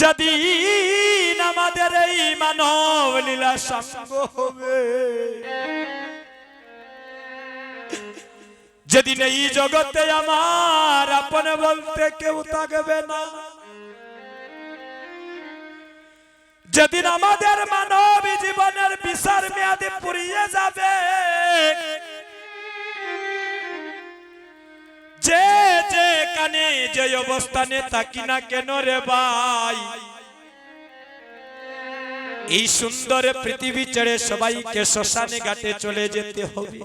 যেদিন আমাদের এই মানব লীলা সঙ্গ হবে, যেদিন এই জগতে আমার আপন বলতে কেউ থাকবে না, যেদিন আমাদের মানব জীবনের বিচার মেয়াদে পুরিয়ে যাবে যে যে কানে যে অবস্থানে থাকি না কেন রে ভাই? এই সুন্দর পৃথিবী ছেড়ে সবাইকে শ্মশানে ঘাটে চলে যেতে হবে।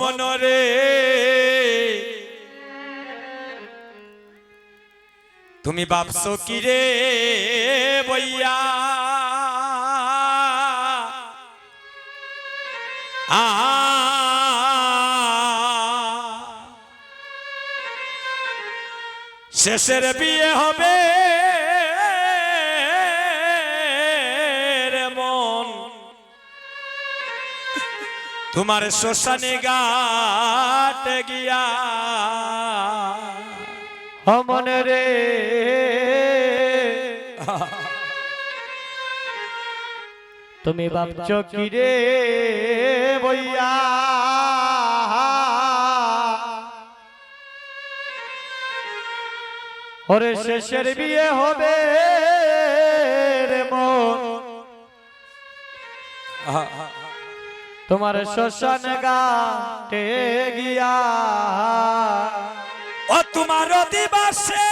মনরে তুমি ভাবছ কি রে বইয়া? শেষের বিয়ে হবে মন। তোমার শ্মশানে গাট গিয়া অমন রে। তুমি ভাবছ কি রে বইয়া? ওরে শেষের বিয়ে হবে রে মন। তোমার শ্মশান গাটে গিয়া। ও তোমার দিবাসে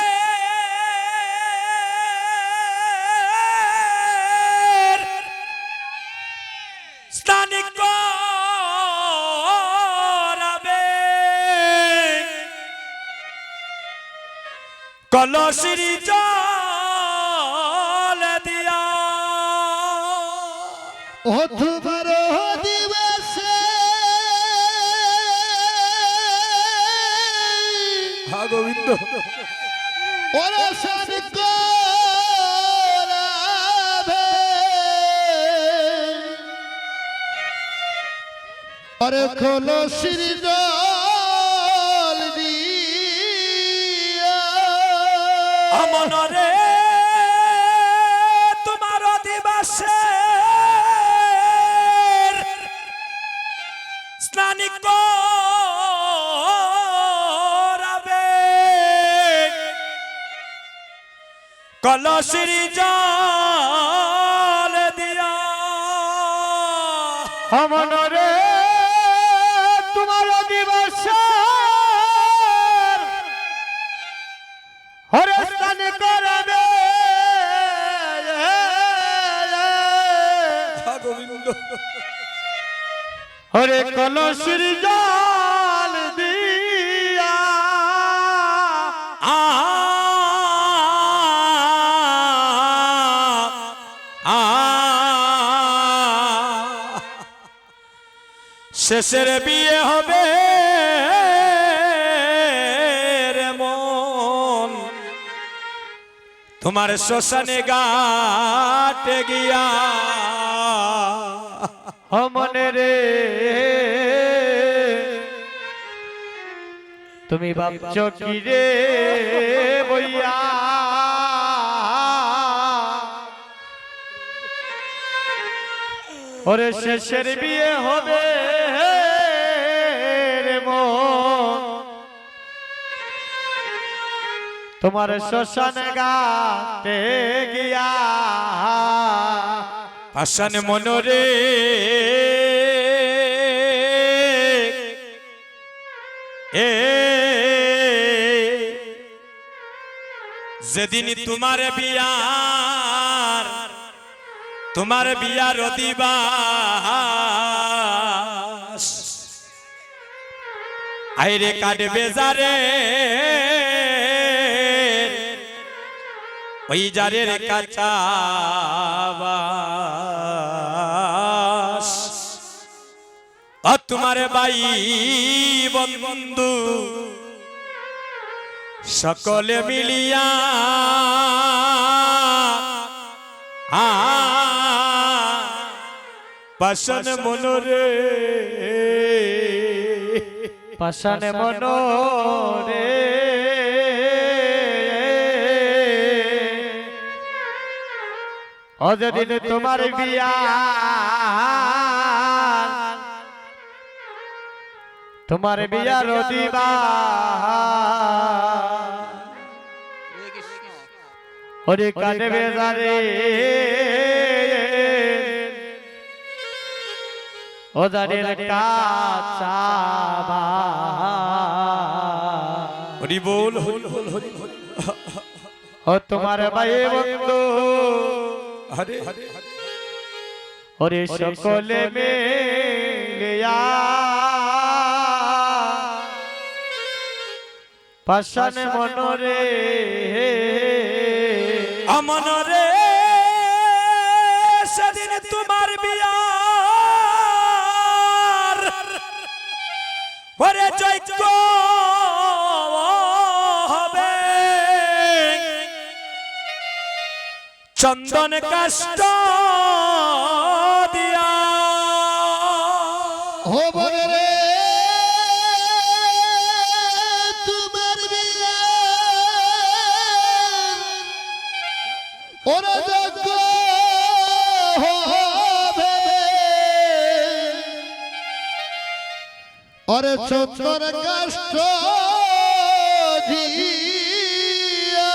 কলসির জল দিয়া। ও দিবসে হ্যাঁ গোবিন্দ অরসন করাবে। আরে কলসির জল মনরে তোমার দিবাসে স্নানি করাবে কলসির জল দিয়া। হরে কলসির জল দিয়া। শেষের বিয়ে হবে মন। তোমার শ্মশানে গাটে গিয়া অমন রে। তুমি ভাবছ কি রে বইয়া? ওরে শেষের বিয়ে হবে তোমার শ্মশান গাতে গিয়া পাশান মনরে। এ যেদিন তোমার বিয়ার তোমার বিয়ার দিবাস আইরে কাটবে যারে। ওই যারের কাছাবাস। ও তোমার বাই বন্ধু। সকলে মিলিয়া আ পাশন মনরে পাশানে মনোরে ও যেদিন তোমার বিয়া তোমার বিয়ার দিবা ওরে ওদারের কাছাবা হরি বল হরি বল হরি বল। ও তোমার ভাই বন্ধু। হরে ওরে সকলে মিলিয়া পাশান মনরে আমন রে সেদিন তোমার বিয়ার। ওরে যজ্ঞ চন্দন কাষ্ট দিয়া। ও রে তোমার ওরা যজ্ঞ অরে চন্দন কাষ্ট দিয়া।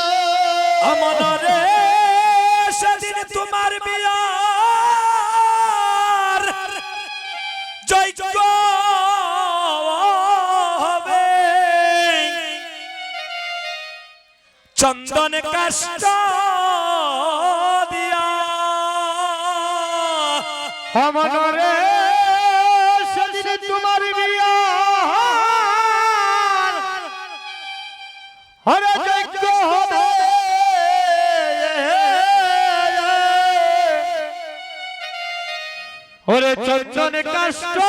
আমন রে সেদিন তোমার বিয়ার যজ্ঞ হবে। চন্দন কাষ্ট তোমার বিয়া হরে চন্দন কাষ্ট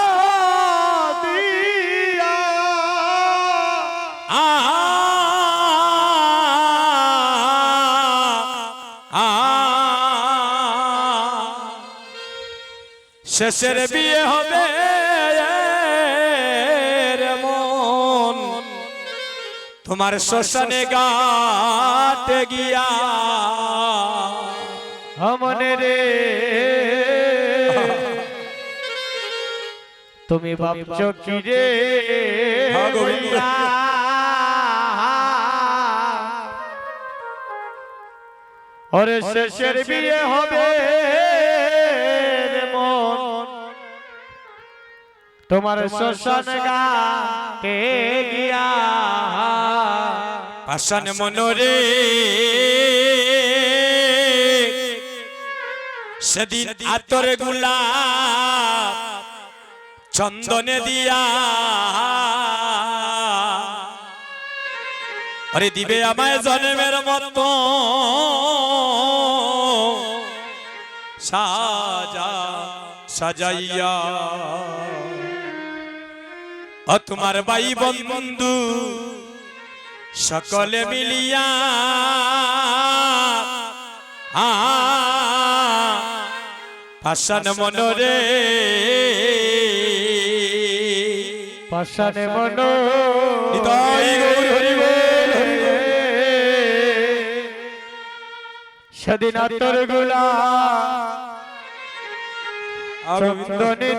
শেষের বিয়ে হবে মন তোমার শ্মশানে গাতে গিয়া মনে রে তুমি ভাবছ কি রে? ওরে শেষের বিয়ে হবে রে মন। তোমার শ্মশান গাতে গিয়া। পাশান মনোরে সেদিন আতরগুলা চন্দনে দিয়া। আরে দিবে আমায় জন্মের মত। সাজা সাজাইয়া। ও তোমার বাই বন্ধু সকলে মিলিয়া। আ পাশান মনোরে পাশানে মন। সেদিন আতরগুলা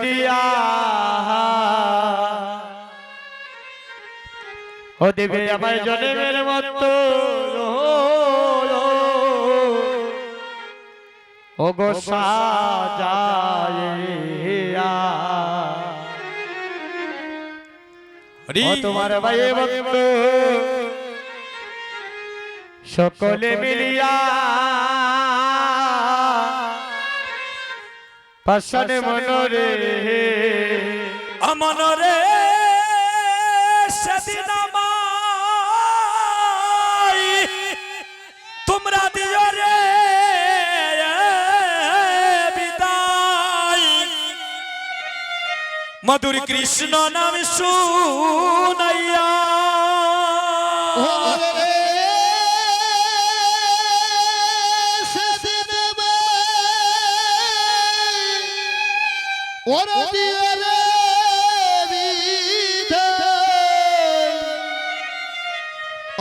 দিয়া। ও দেবে আমার জন্মের মতো ও গো সাজাইয়া তোমার ভাই ভক্ত। সকলে মিলিয়া পাশানে মনরে অমনরে সেদিন মধুর কৃষ্ণ নাম শুনাইয়া।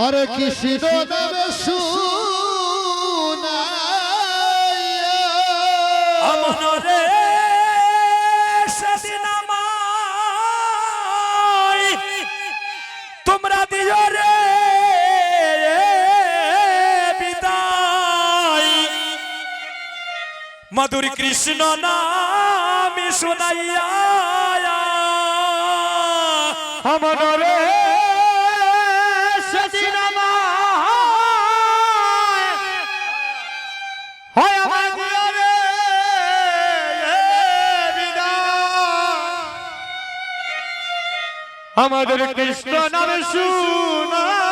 আরে কৃষ্ণ নামে শুনাইয়া মধুর কৃষ্ণ নাম শুনাইয়া আমার আমাদের কৃষ্ণ নামে শুনাইয়া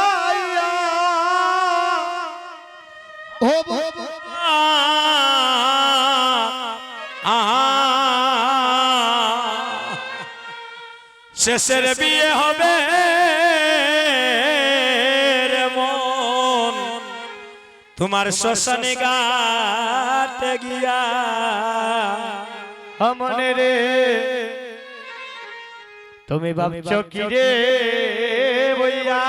শেষের বিয়ে হবে তোমার শ্মশানে গাট গিয়া মনে রে। তুমি ভাবছ কি রে বইয়া?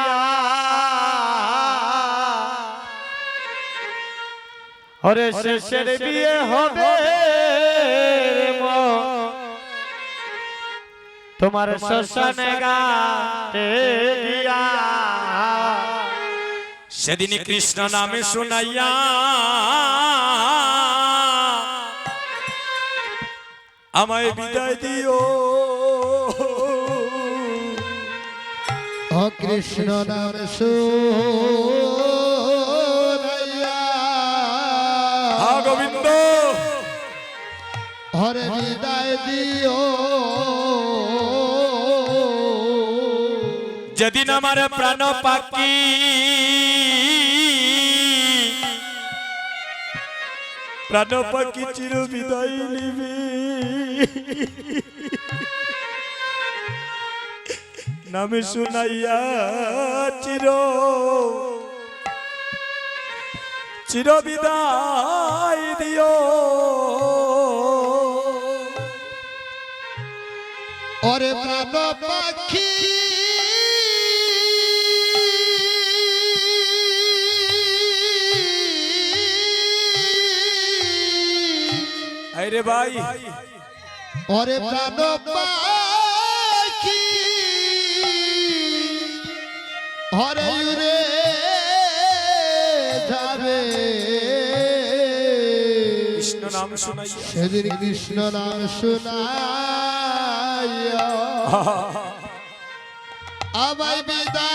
ওরে শেষের বিয়ে হবে তোমার গাতে দিয়া। সেদিন কৃষ্ণ নামে শুনাইয়া আমায় বিদায় দিও। ও কৃষ্ণ নাম গোবিন্দ। হরে বিদায় দিও। যেদিন আমার প্রাণ পাখি। প্রাণ পাখি চির বিদায় নিবি। নামে শুনাইয়া চির চির বিদায় দিও। ওরে প্রাণ পাখি আরে ভাই। ওরে প্রাণ পাখি। হরে উরে যাবে। কৃষ্ণ নাম সেদিন কৃষ্ণ নাম শুনাইয়া আমায় বিদায়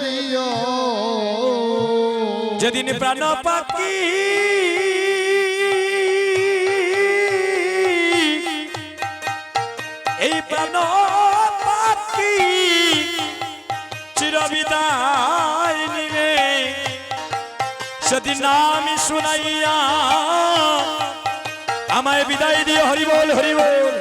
দিও। যেদিন প্রাণ পাখি প্রাণ পাখি চিরবিদায় নিবে সেদিন আমি শুনাইয়া আমায় বিদায় দিয়ে হরিবল বল হরি বল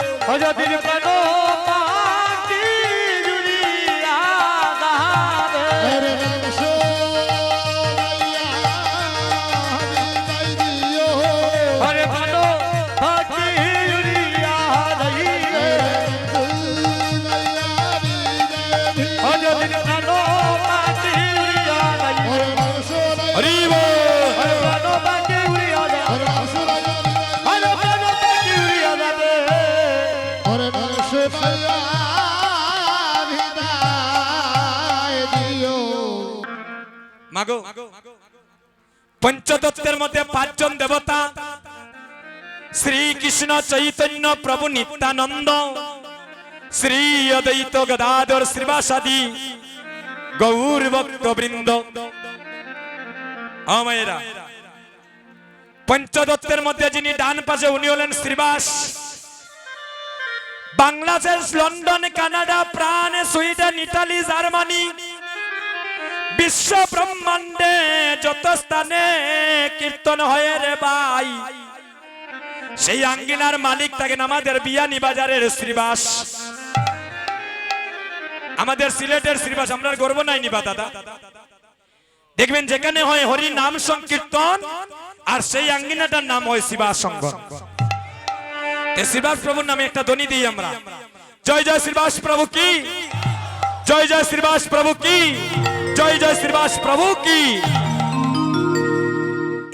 পঞ্চদত্তের মধ্যে পাঁচজন দেবতা। শ্রীকৃষ্ণ চৈতন্য প্রভু নিত্যানন্দ। শ্রী অদ্বৈত গদাধর শ্রীবাসাদি গৌর ভক্ত বৃন্দ আমায়েরা পঞ্চদত্তের মধ্যে যিনি ডান পাশে উনি হলেন শ্রীবাস। বাংলাদেশ, লন্ডন, কানাডা প্রাণ সুইডেন, ইটালি, জার্মানি বিশ্ব ব্রহ্মাণ্ডে যত স্থানে কীর্তন হয়ে রে ভাই, সেই আঙ্গিনার মালিক থাকেন আমাদের বিয়ানি বাজারের শ্রীবাস। আমাদের সিলেটের শ্রীবাস, আমরা গর্ব নাই নিবা দাদা। দেখবেন যেখানে হয় হরি নাম সংকীর্তন, আর সেই আঙ্গিনাটার নাম হয় শিবাস সংঘ শ্রীবাস প্রভুর নামে একটা ধ্বনি দিই আমরা। জয় জয় শ্রীবাস প্রভু কি? জয় জয় শ্রীবাস প্রভু কি? জয় জয় শ্রীবাস প্রভু কি?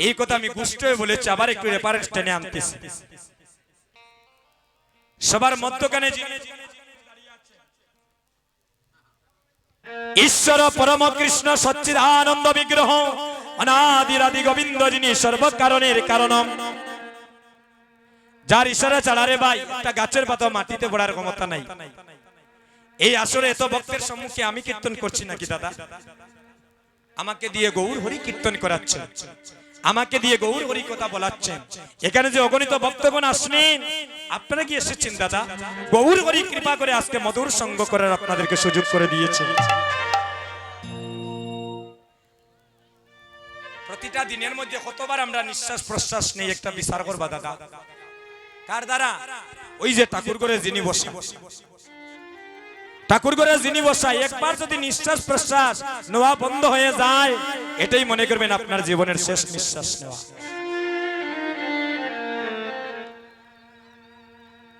এই কথা আমি হয়ে বলেছি, আবার একটু রেফারেন্স টেনে আনতেছি। সবার মধ্যখানে ঈশ্বর, পরম কৃষ্ণ, সচ্চিদানন্দ বিগ্রহ, অনাদিরাদি গোবিন্দ যিনি সর্বকারণের কারণম। যার ইশারা ছাড়ারে ভাই একটা গাছের পাতা মাটিতে পড়ার ক্ষমতা নাই। এই আসরে এত ভক্তের সম্মুখে আমি কীর্তন করছি নাকি, দাদা? আমাকে দিয়ে গৌর হরি কীর্তন করাচ্ছেন। আমাকে দিয়ে গৌর হরি কথা বলাচ্ছেন। এখানে যে অগণিত ভক্তগণ আসলেন আপনারা কি এসেছেন, দাদা? গৌর হরি কৃপা করে আজকে মধুর সঙ্গ করার আপনাদেরকে সুযোগ করে দিয়েছে। প্রতিটা দিনের মধ্যে কতবার আমরা নিঃশ্বাস প্রশ্বাস নেই একটা বিচার করবা, দাদা? কার দ্বারা? ওই যে ঠাকুর করে যিনি বসা। ঠাকুর করে যিনি বসা একবার যদি নিঃশ্বাস প্রশ্বাস নেওয়া বন্ধ হয়ে যায়, এটাই মনে করবেন আপনার জীবনের শেষ নিঃশ্বাস নেওয়া।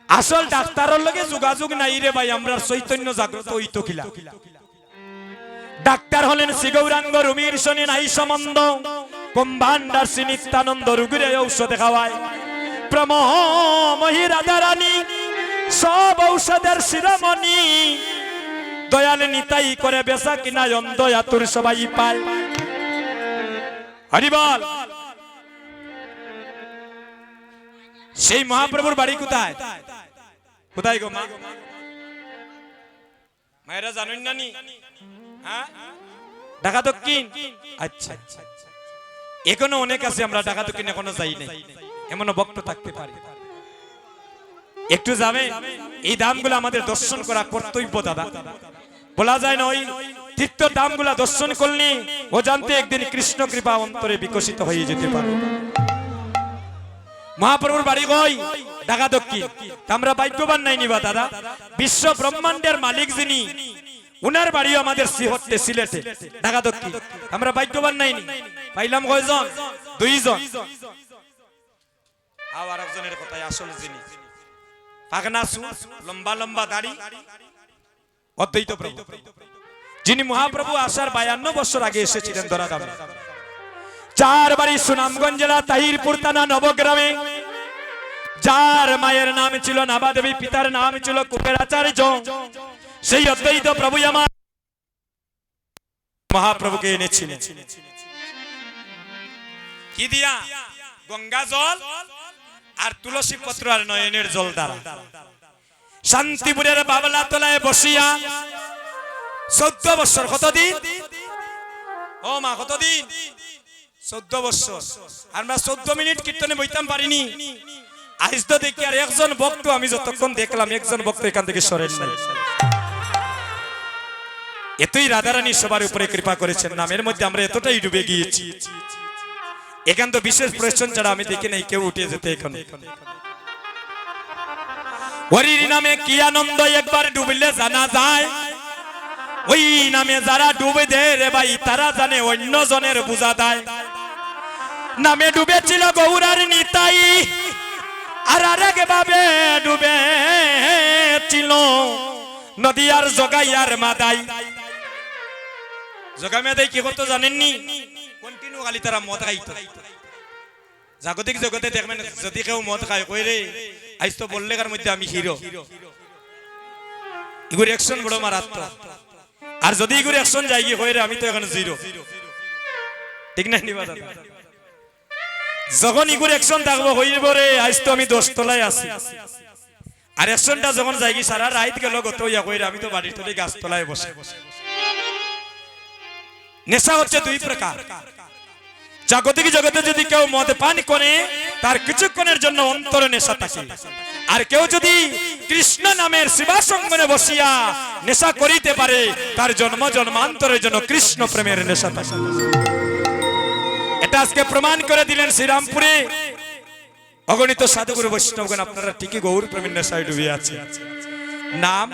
আসল ডাক্তারের লগে যোগাযোগ নাই রে ভাই, আমরা চৈতন্য জাগ্রত হইত কিলা ডাক্তার হলেন শ্রী গৌরাঙ্গ রুমির শনি নাই সম্বন্ধ। কুম্ভান্ডার শ্রী নিত্যানন্দ রুগীরে ঔষধ খাওয়ায়। প্রমোহি রাধা রানী সব ঔষধের শিরোমণি। দয়াল নিতাই করে বেসা কিনা দয়া তোর সবাই পায়। হরিবল সেই মহাপ্রভুর বাড়ি কোথায়? কোথায় গো মা? মায়েরা জানেন না নি? হ্যাঁ? ঢাকা দক্ষিণ আচ্ছা আচ্ছা। এখনও অনেক আছে, আমরা ঢাকা দক্ষিণ এখনও যাই নাই। এমনও বক্ত থাকতে পারে। একটু যাবে? এই দামগুলো আমাদের দর্শন করা কর্তব্য, দাদা। বলা যায় না, ওই তীর্থ দামগুলা দর্শন করলে ও জানতে একদিন কৃষ্ণ কৃপা অন্তরে বিকশিত হয়ে যেতে পারে। মহাপ্রভুর বাড়ি কই ঢাকা দক্ষিণ। আমরা ভাগ্যবান নাই নিবা দাদা? বিশ্ব ব্রহ্মাণ্ডের মালিক যিনি, উনার বাড়িও আমাদের সিহটে সিলেটে, ঢাকা দক্ষিণ। আমরা ভাগ্যবান নাই নি। পাইলাম কয়জন? দুইজন। আবার একজনের কথাই আসল যিনি। পাগনা সু লম্বা লম্বা দাড়ি। অদ্বৈত প্রভু। যিনি মহাপ্রভু আসার বায়ান্ন বছর আগে এসেছিলেন ধরাধামে চার বাড়ি সুনামগঞ্জ জেলা তাহিরপুর থানা নবগ্রামে। যার মায়ের নাম ছিল নাবা দেবী পিতার নাম ছিল কুপেরাচার্য সেই অদ্বৈত প্রভু আমার মহাপ্রভুকে এনেছিলেন। কি দিয়া? গঙ্গা জল আর তুলসী পত্র আর নয়নের জল দ্বারা। শান্তিপুরের বাবলা তলায় বসিয়া চোদ্দ বছর কতদিন? ও মা, কতদিন? চোদ্দ বছর। আমরা চোদ্দ মিনিট কীর্তনে বইতাম পারিনি। আজ তো দেখি আর একজন ভক্ত আমি যতক্ষণ দেখলাম, একজন ভক্ত এখান থেকে সরেন নাই। এতই রাধারানী সবার উপরে কৃপা করেছেন, নামের মধ্যে আমরা এতটাই ডুবে গিয়েছি। এখান তো বিশেষ প্রয়োজন ছাড়া আমি দেখি নাই কেউ উঠে যেতে এখন। হরির নামে কি আনন্দ একবার ডুবলে জানা যায়? ওই নামে যারা ডুবে দেয় রে ভাই, তারা জানে অন্য জনের বোঝা দেয়। নামে ডুবেছিল গৌরার নিতাই, আর আরেক ভাবে ডুবে ছিল নদীয়ার জগাইয়ার মাদাই। জগা মেদাই কি হতো জানেননি? কন্টিনিউ খালি তারা মদ খাইতো। জাগতিক জগতে দেখবেন যদি কেউ মদ খায়, কই রে? আইস তো বললে কার মধ্যে আমি হিরো। ইগুর অ্যাকশন বড় মারাত্মক। আর যদি ইগুর অ্যাকশন যাই কই রে, আমি তো এখন জিরো ঠিক না নিবা যখন ইগুর অ্যাকশন থাকব হইব রে, আজ তো আমি দশ তলায় আছি। আর অ্যাকশনটা যখন যাই কি সারা রাইত গেল গত ইয়া কইরে আমি তো বাড়ির তলে গাছ তলায় বসে। নেশা হচ্ছে দুই প্রকার। জাগতিক জগতে যদি কেউ মদ পান করে তার কিছুক্ষণের জন্য অন্তরে নেশা থাকে। আর কেউ যদি কৃষ্ণ নামের শিবাসঙ্গনে বসিয়া নেশা করিতে পারে, তার জন্ম জন্মান্তরের জন্য কৃষ্ণ প্রেমের নেশা থাকে। এটা আজকে প্রমাণ করে দিলেন শ্রীরামপুরে। অগণিত সাধুগুরু বৈষ্ণবগণ, আপনারা ঠিকই গৌর প্রেমের নেশায় ডুবে আছে নাম?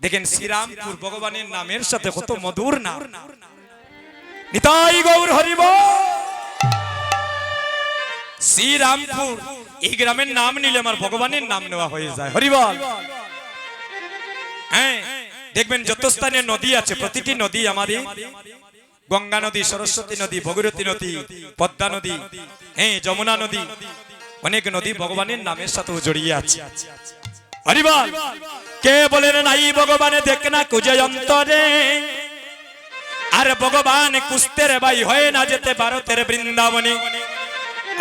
দেখেন, শ্রীরামপুর ভগবানের নামের সাথে কত মধুর নাম। নিতাই গৌর হরিব শ্রীরামপুর। এই গ্রামের নাম নিলে আমার ভগবানের নাম নেওয়া হয়ে যায়। হরিবল। হ্যাঁ দেখবেন যত স্থানে নদী আছে, প্রতিটি নদী আমাদের গঙ্গা নদী, সরস্বতী নদী, ভগীরথী নদী, পদ্মা নদী হ্যাঁ যমুনা নদী, অনেক নদী ভগবানের নামের সাথে জড়িয়ে আছে। হরিবল। কে বলেন নাই ভগবানে দেখ না কুজে অন্তরে? আর ভগবান কুস্তের ভাই হয়ে না যেতে ভারতের বৃন্দাবনে।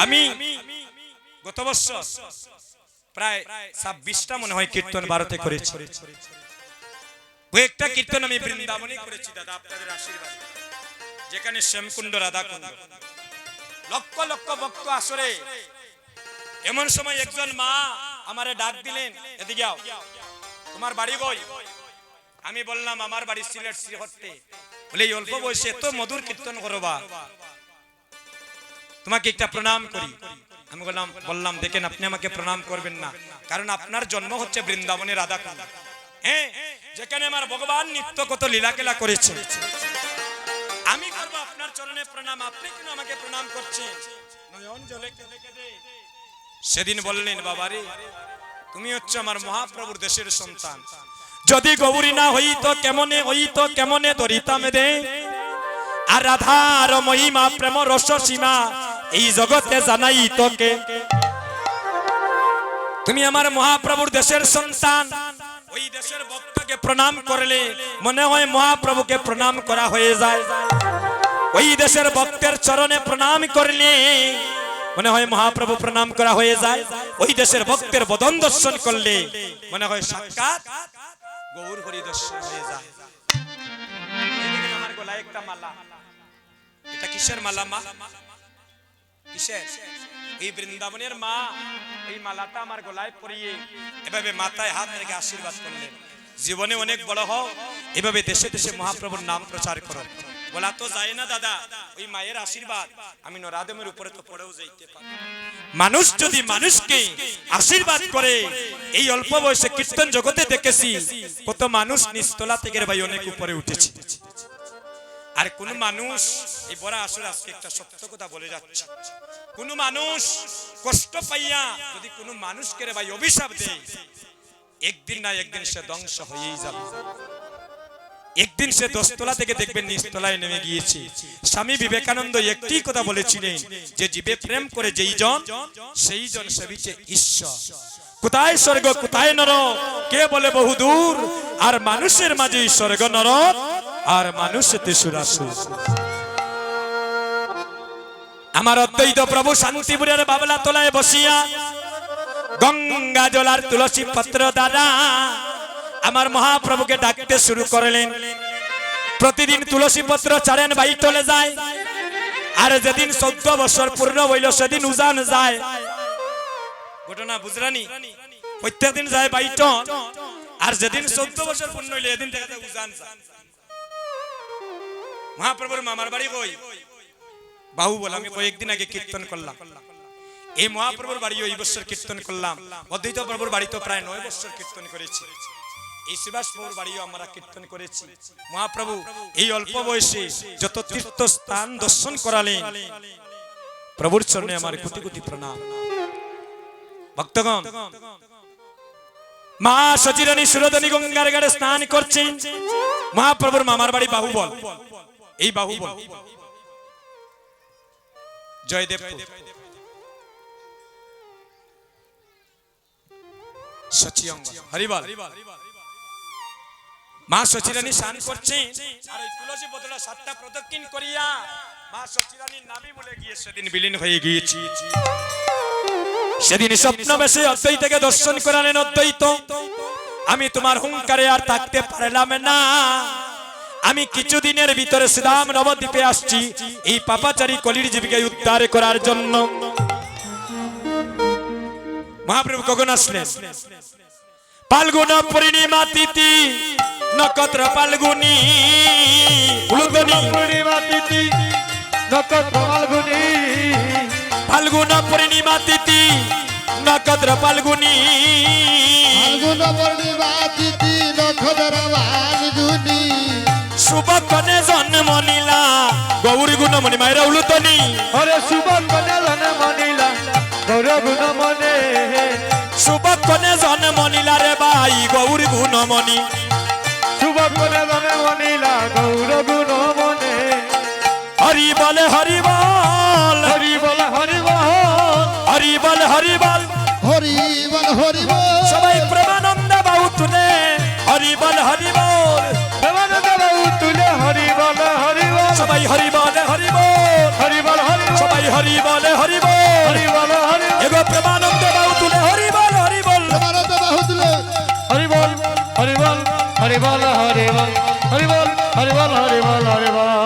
আমি গত বছর প্রায় ছাব্বিশটা মনে হয় কীর্তন ভারতে করেছি। কয়েকটা কীর্তন আমি বৃন্দাবনে করেছি, দাদা, আপনাদের আশীর্বাদ। যেখানে শ্যামকুণ্ড রাধাকুণ্ড। লক্ষ লক্ষ ভক্ত আসরে। এমন সময় একজন মা আমারে ডাক দিলেন, এদিকে যাও তোমার বাড়ি বই আমি বললাম, আমার বাড়ি সিলেট শ্রীহট্টে বলে, এই অল্প বয়সে এত মধুর কীর্তন করবা। তোমাকে একটা প্রণাম করি। আমি বললাম বললাম, দেখেন আপনি আমাকে প্রণাম করবেন না। কারণ আপনার জন্ম হচ্ছে বৃন্দাবনের রাধা হ্যাঁ যেখানে আমার ভগবান নিত্য কত লীলা খেলা করেছে। আমি করব আপনার চরণে প্রণাম। আপনি কেন আমাকে প্রণাম করছেন? সেদিন বললেন, বাবারে, তুমি হচ্ছে আমার মহাপ্রভুর দেশের সন্তান। যদি গৌরী না হইতো, কেমনে হইতো, কেমনে ধরিতাম দে আর রাধার মহিমা, প্রেম, রস, সীমা এই জগতে জানাই তোকে। তুমি আমার মহাপ্রভুর দেশের সন্তান। ওই দেশের ভক্তকে প্রণাম করলে মনে হয় মহাপ্রভুকে প্রণাম করা হয়ে যায়। ওই দেশের ভক্তের চরণে প্রণাম করলে মনে হয় মহাপ্রভু প্রণাম করা হয়ে যায়। ওই দেশের ভক্তের বদন দর্শন করলে মনে হয় সাক্ষাৎ গৌর হরি দর্শন হয়ে যায়। আমার গলায় একটা মালা। এটা কিসের মালা মা? কিসের? এই বৃন্দাবনের মা, এই মালাটা আমার গলায় পরিয়ে এভাবে মাথায় হাত রেখে আশীর্বাদ করলেন। জীবনে অনেক বড় হও, এভাবে দেশে দেশে মহাপ্রভুর নাম প্রচার করো। বলা তো যায় না দাদা, ওই মায়ের আশীর্বাদ, আমি নরাদমের উপরে তো পড়েও যাইতে পারি। মানুষ যদি মানুষকে আশীর্বাদ করে, এই অল্প বয়সে কীর্তন জগতে দেখেছি, কত মানুষ নিস্তলা থেকে ভাই অনেক উপরে উঠেছে। আর কোন মানুষ, এই বড় আসলে আজকে একটা সত্য কথা বলে যাচ্ছে। কোন মানুষ কষ্ট পাইয়া যদি কোন মানুষকে রে ভাই অভিশাপ দেয়, একদিন না একদিন সে ধ্বংস হয়েই যাবে। একদিন সে দশতলা থেকে দেখবেন নিচতলায় নেমে গিয়েছে। স্বামী বিবেকানন্দ একটি কথা বলেছিলেন, যে জীবে প্রেম করে যেই জন, সেই জন সেবিছে ঈশ্বর। কোথায় স্বর্গ, কোথায় নর কে বলে বহু দূর আর মানুষের মাঝে স্বর্গ নর আর মানুষ তেসুরাসুর আমার অদ্বৈত প্রভু শান্তিপুরের বাবলা তলায় বসিয়া গঙ্গা জলার তুলসী পত্র দ্বারা আমার মহাপ্রভুকে ডাকতে শুরু করলেন। প্রতিদিন তুলসী পত্র চারেন বাই চলে যায়। আর যেদিন চোদ্দ বছর পূর্ণ হইল, সেদিন উজান যায়। ঘটনা বুঝরানি প্রত্যেকদিন যায় বাইটন আর যেদিন চোদ্দ বছর পূর্ণ হইলে, এদিন উজান যায়। মহাপ্রভুর মামার বাড়ি কই? বাহু বল আমি কয়েকদিন আগে কীর্তন করলাম। এই মহাপ্রভুর বাড়ি ওই বছর কীর্তন করলাম। অদ্বৈত প্রভুর বাড়ি তো প্রায় নয় বছর কীর্তন করেছি। এই সুভাষ প্রভুর বাড়িও আমরা কীর্তন করেছি। মহাপ্রভু, এই অল্প বয়সে যত তীর্থ স্থান দর্শন করালেন, প্রভুর চরণে আমার কোটি কোটি প্রণাম। ভক্তগণ, মা সচিরানী সুরধনী গঙ্গার গাড়ে স্নান করছেন। মহাপ্রভুর মামার বাড়ি বাহুবল। এই বাহুবল। জয়দেব সচিয়ঙ্গ। হরিবল। মা সচিরানী স্নান করছে আর ওই তুলসী বদলা সাতটা প্রদক্ষিণ করিয়া মা সচিরানীর নামই বলে গিয়ে সেদিন বিলীন হয়ে গিয়েছি। সেদিন স্বপ্ন বেশে অদ্বৈতকে দর্শন করালেন অদ্বৈত। আমি তোমার হুঙ্কারে আর থাকতে পারলাম না। আমি কিছুদিনের ভিতরে শ্রীরাম নবদ্বীপে আসছি এই পাপাচারী কলির জীবিকে উদ্ধার করার জন্য। মহাপ্রভু কখন আসলেন? ফাল্গুন পূর্ণিমা তিথি নক্ষত্র উলুদনি পূর্ণিমা তিথি নক্ষত্র ফাল্গুনি ফাল্গুন পূর্ণিমা তিথি নক্ষত্র ফাল্গুনি ফাল্গুন পূর্ণিমা তিথি নক্ষত্র সুবকনে জন্ম নিলা। গৌরী গুণ মনি মায়ের উলুতনি ওরে সুবকনে জন্ম নিলা গৌর গুণ মনে সুবকনে জন্ম নিলা রে ভাই গৌরী গুণ মনি সুবকনে জন্ম নিলা গৌর গুণ মনে হরি বলে হরি বল। হরি বল হরি বল। হরি বল হরি সবাই হরি বলে হরি বল হরি বল হরি সবাই হরি বলে হরি বল হরি বল হরি এগো প্রেমানন্দ বাহু তুলে হরি বল হরি বল প্রেমানন্দ বাহু তুলে হরি বল হরি বল হরি বল হরি বল হরি বল হরি বল হরি বল হরি বল